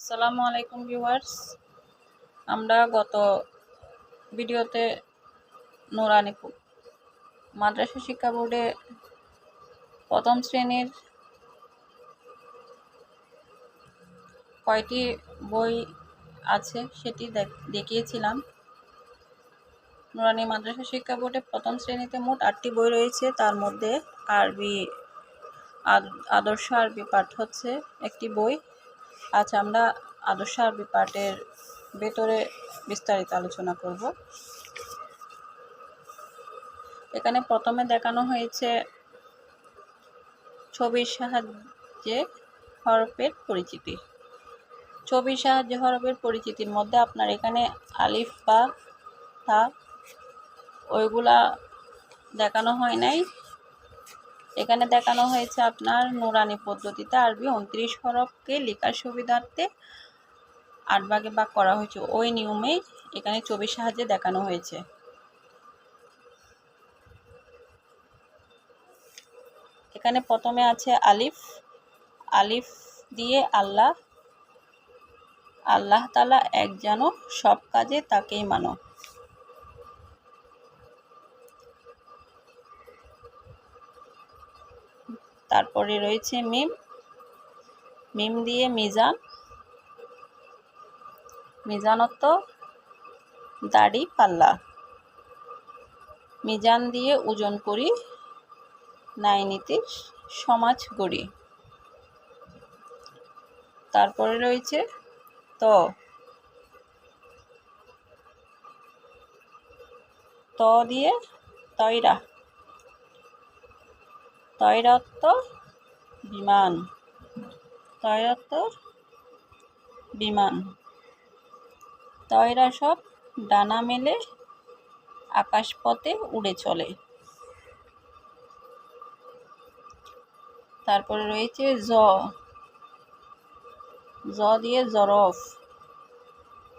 আসসালামু আলাইকুম ভিউয়ার্স। আমরা গত ভিডিওতে নুরানি কু- মাদ্রাসা শিক্ষা বোর্ডে প্রথম শ্রেণির কয়টি বই আছে সেটি দেখ- দেখিয়েছিলাম। নুরানি মাদ্রাসা শিক্ষা বোর্ডে প্রথম শ্রেণীতে মোট আটটি বই রয়েছে। তার মধ্যে আরবি, আদ- আদর্শ আরবি পাঠ হচ্ছে একটি বই। আজ আমরা আদর্শ আরবি পাঠের ভেতরে বিস্তারিত আলোচনা করব। এখানে প্রথমে দেখানো হয়েছে ছবির সাহায্যে হরফের পরিচিতি। ছবির সাহায্যে হরফের পরিচিতির মধ্যে আপনার এখানে আলিফ বা তা, ওইগুলা দেখানো হয় নাই। এখানে দেখানো হয়েছে আপনার নুরানি পদ্ধতিতে আরবি উনত্রিশ হরফকে লেখার সুবিধার্থে আট ভাগে ভাগ করা হয়েছে। ওই নিয়মেই এখানে ছবির সাহায্যে দেখানো হয়েছে। এখানে প্রথমে আছে আলিফ। আলিফ দিয়ে আল্লাহ আল্লাহ তালা এক যেন সব কাজে তাকেই মানো। তারপরে রয়েছে মিম। মিম দিয়ে মিজান। মিজানত দাড়ি পাল্লা। মিজান দিয়ে ওজন করি নাইনীতির সমাজ গড়ি। তারপরে রয়েছে ত। ত দিয়ে তৈরা তৈরত্ব বিমান। তৈরত্ব বিমান। তয়রা সব ডানা মেলে আকাশপথে উড়ে চলে। তারপরে রয়েছে জ। জ দিয়ে জরফ।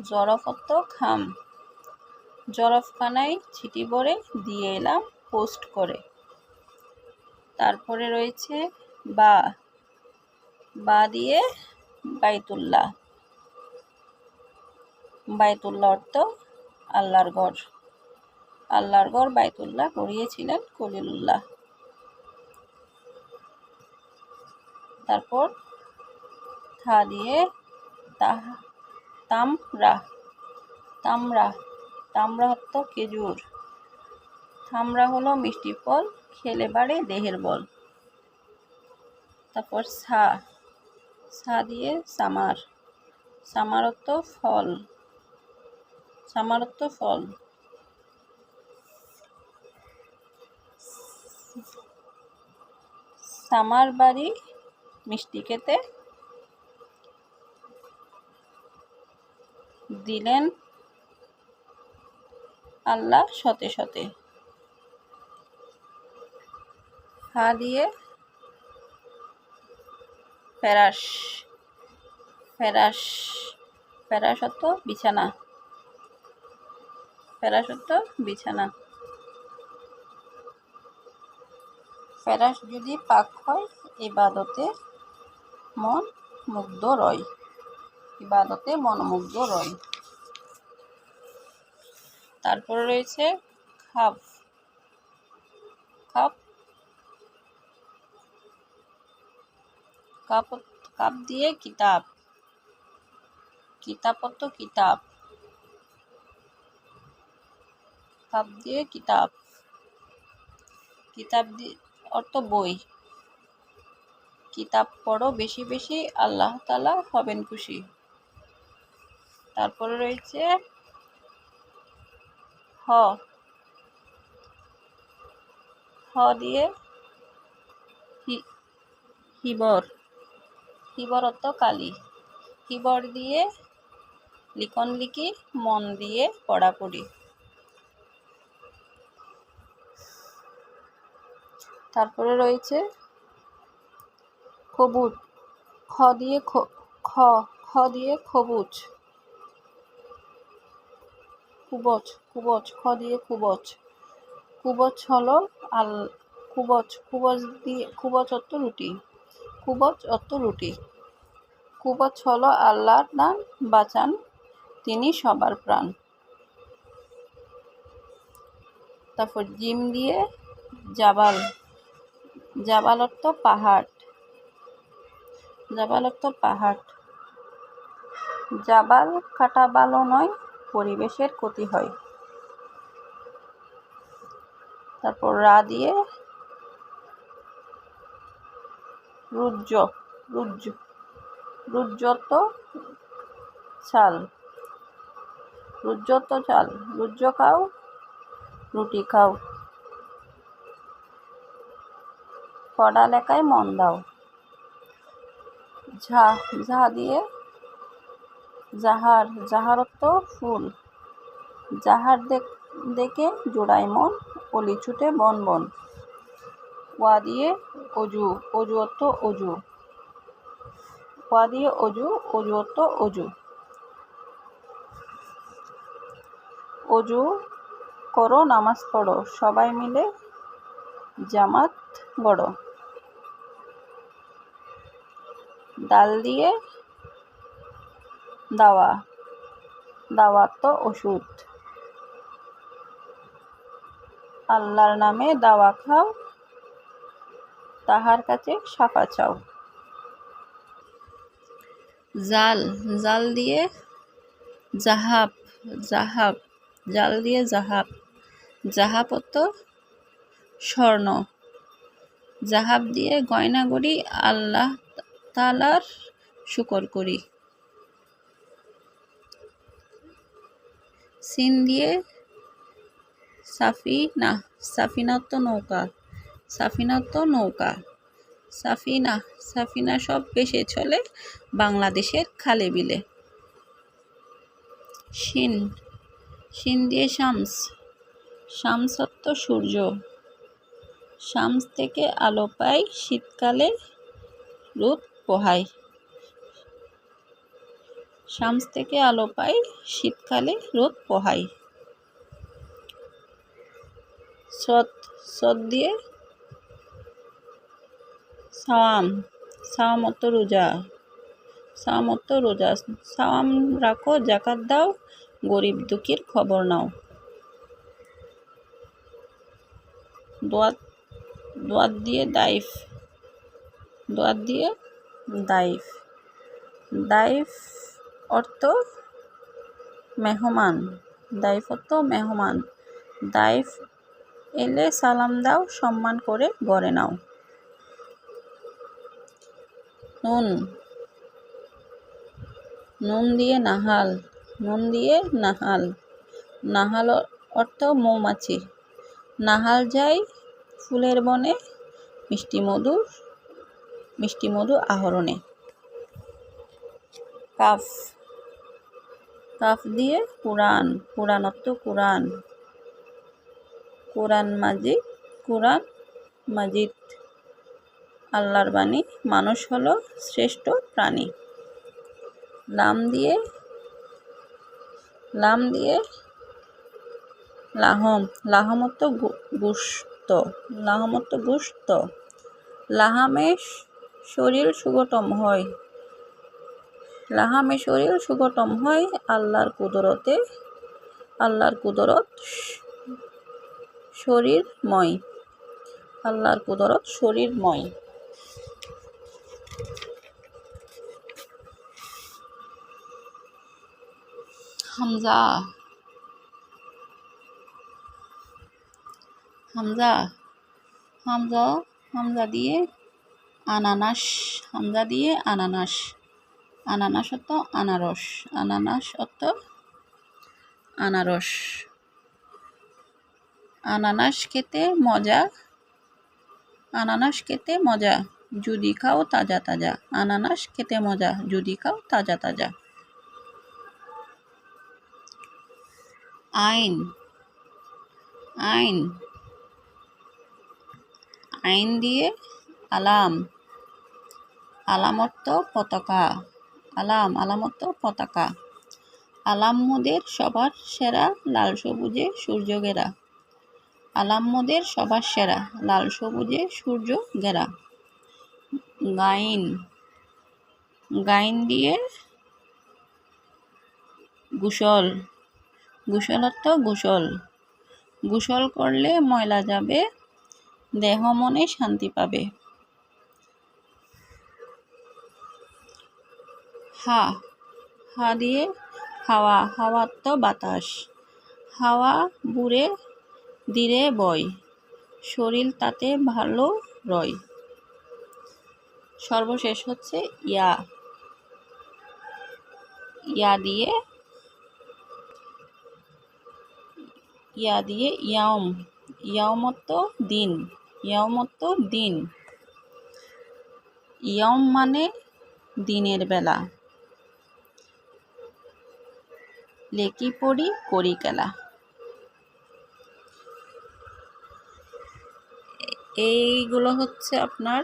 জরফত্ব খাম। জরফখানায় ছিটি ভরে দিয়ে এলাম, পোস্ট করে। তারপরে রয়েছে বা বা দিয়ে বাইতুল্লাহ। বাইতুল্লাহ অর্থ আল্লাহর ঘর। আল্লাহর ঘর বাইতুল্লাহ গড়িয়েছিলেন কলিলুল্লাহ তারপর থা দিয়ে তামরা তামরা তামরা অর্থ খেজুর। থামরা হলো মিষ্টি ফল, খেলে বাড়ে দেহের বল। তারপর সা সা দিয়ে সামার, সামারত্ব ফল সামারত্ব ফল। সামার বাড়ি মিষ্টি খেতে দিলেন আল্লাহ সতে সতে। হা দিয়ে ফেরাস ফেরাস, ফেরাসত্ব, বিছানা। ফেরাসত্ব, বিছানা। ফেরাস যদি পাক হয়, ইবাদতে মন মুগ্ধ রয়। ইবাদতে মন মুগ্ধ রয়। তারপরে রয়েছে খাপ খাপ কাপ কাপ দিয়ে কিতাব। কিতাবত্ব কিতাব। কাপ দিয়ে কিতাব। কিতাব অর্থ বই। কিতাব পড়ো বেশি বেশি, আল্লাহ তালা হবেন খুশি। তারপরে রয়েছে হ। হ দিয়ে হিবর। হিবর অর্থ কালী। হিবর দিয়ে, লিখন লিখি, মন দিয়ে পড়াপড়ি তারপরে রয়েছে খবুজ। খ দিয়ে খ- খ দিয়ে খবুজ। কুবচ কুবচ, খ দিয়ে কুবচ। কুবচ হলো আল, কুবচ কুবচ দিয়ে কুবচ অর্থ রুটি। কুবচ অর্থ রুটি। কুবচ হলো আল্লাহর দান, বাঁচান তিনি সবার প্রাণ। তারপর জিম দিয়ে জাবাল। জাবাল অর্থ পাহাড়। জাবাল অর্থ পাহাড়। জাবাল কাটা ভালো নয়, পরিবেশের ক্ষতি হয়। তারপর রা দিয়ে রুজ্জ রুজ্জ, রুজ্জত চাল রুজ্জত চাল রুজ্জ খাও, রুটি খাও। পড়ালেখায় মন দাও। ঝা ঝা দিয়ে জাহার জাহারত্ব ফুল। যাহার দেখে জোড়ায় মন, অলি ছুটে বন বন। ওয়া দিয়ে অজু অজু অর্থ অজু। দিয়ে অজু অজু অর্থ অজু। অজু করো, নামাজ পড়ো। সবাই মিলে জামাত গড়ো। ডাল দিয়ে দাওয়া, দাওয়াত তো ওষুধ। আল্লাহর নামে দাওয়া খাও। তাহার কাছে সাফা চাও। জাল জাল দিয়ে জাহাব জাহাব, জাল দিয়ে জাহাব অত স্বর্ণ, জাহাব দিয়ে গয়না করি আল্লাহ তালার শুকর করি। সিন দিয়ে সাফিনা সাফিনা তো নৌকা। সাফিনা তো নৌকা। সাফিনা সাফিনা সব বেশে চলে বাংলাদেশের খালে বিলে। শিন শিন দিয়ে শামস। শামসত্ব সূর্য। শামস থেকে আলো পাই শীতকালে রোদ পোহায়। শামস থেকে আলো পাই শীতকালে রোদ পোহায়। সৎ সৎ দিয়ে সাওয়াম সাওয়াম রোজা সাওয়াম রোজা সাওয়াম রাখো, জাকাত দাও, গরিব দুঃখীর খবর নাও। দোয়াত দোয়াত দিয়ে দাইফ, দোয়াত দিয়ে দাইফ। দাইফ অর্থ মেহমান, দাইফ অর্থ মেহমান। দাইফ এলে সালাম দাও, সম্মান করে গড়ে নাও। নুন। নুন দিয়ে নাহাল। নুন দিয়ে নাহাল। নাহাল অর্থ মৌমাছি নাহাল যায় ফুলের বনে, মিষ্টি মধু মিষ্টি মধু আহরণে। কাফ। কাফ দিয়ে কোরআন। কোরআন অর্থ কোরআন। কোরআন মাজিদ কোরআন মাজিদ। আল্লাহর বাণী, মানুষ হলো শ্রেষ্ঠ প্রাণী। লাম দিয়ে লাম দিয়ে লাহম লাহমত গুস্ত লাহমত গুস্ত লাহামে শরীর সুগটম হয়। লাহামে শরীর সুগটম হয় আল্লাহর কুদরতে। আল্লাহর কুদরত শরীরময়। আল্লাহর কুদরত শরীরময়। হামজা। হামজা। হামজা হামজা দিয়ে আনানাস, হামজা দিয়ে আনানাস। আনানাস অর্থ আনারস, আনানাস অর্থ আনারস। আনানাস খেতে মজা, আনানাস খেতে মজা, যদি খাও তাজা তাজা। আনানাস খেতে মজা, যদি খাও তাজা তাজা। আইন। আইন। আইন দিয়ে আলাম আলামত্ব পতাকা। আলাম আলামত্ব পতাকা। আলাম্মদের সবার সেরা লাল সবুজে সূর্য ঘেরা আলাম্মদের সবার সেরা লাল সবুজে সূর্য ঘেরা গাইন। গাইন দিয়ে গোসল। গোসল অর্থ গোসল। গোসল করলে ময়লা যাবে, দেহ মনে শান্তি পাবে। হা হা দিয়ে হাওয়া হাওয়া তো বাতাস। হাওয়া বুড়ে ধীরে বয়, শরীর তাতে ভালো রয়। সর্বশেষ হচ্ছে ইয়া। ইয়া দিয়ে ইয়া দিয়ে ইয়াম ইয়ামত দিন ইয়ামত দিন। ইয়ম মানে দিনের বেলা। লেকি পড়ি করি খেলা এইগুলো হচ্ছে আপনার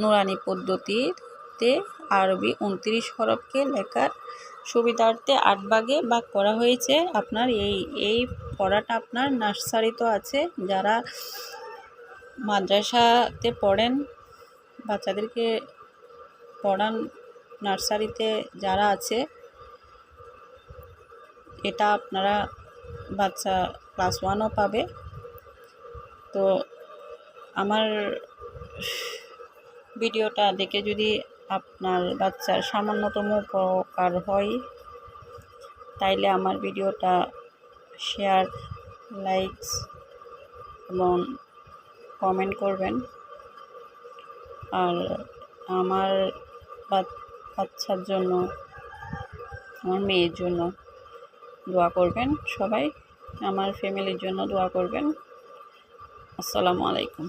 নুরানি পদ্ধতিতে আরবি উনত্রিশ হরফকে লেখার সুবিধার্থে আট ভাগে করা হয়েছে। আপনার এই এই পড়াটা আপনার নার্সারি তো আছে। যারা মাদ্রাসাতে পড়েন, বাচ্চাদেরকে পড়ান নার্সারিতে যারা আছে, এটা আপনারা বাচ্চা ক্লাস ওয়ানও পাবে। তো আমার ভিডিওটা দেখে যদি আপনার বাচ্চার সামান্যতম উপকার হয়, তাইলে আমার ভিডিওটা শেয়ার লাইকস এবং কমেন্ট করবেন। আর আমার বাচ্চার জন্য, আমার মেয়ের জন্য দোয়া করবেন সবাই, আমার ফ্যামিলির জন্য দোয়া করবেন। আসসালামু আলাইকুম।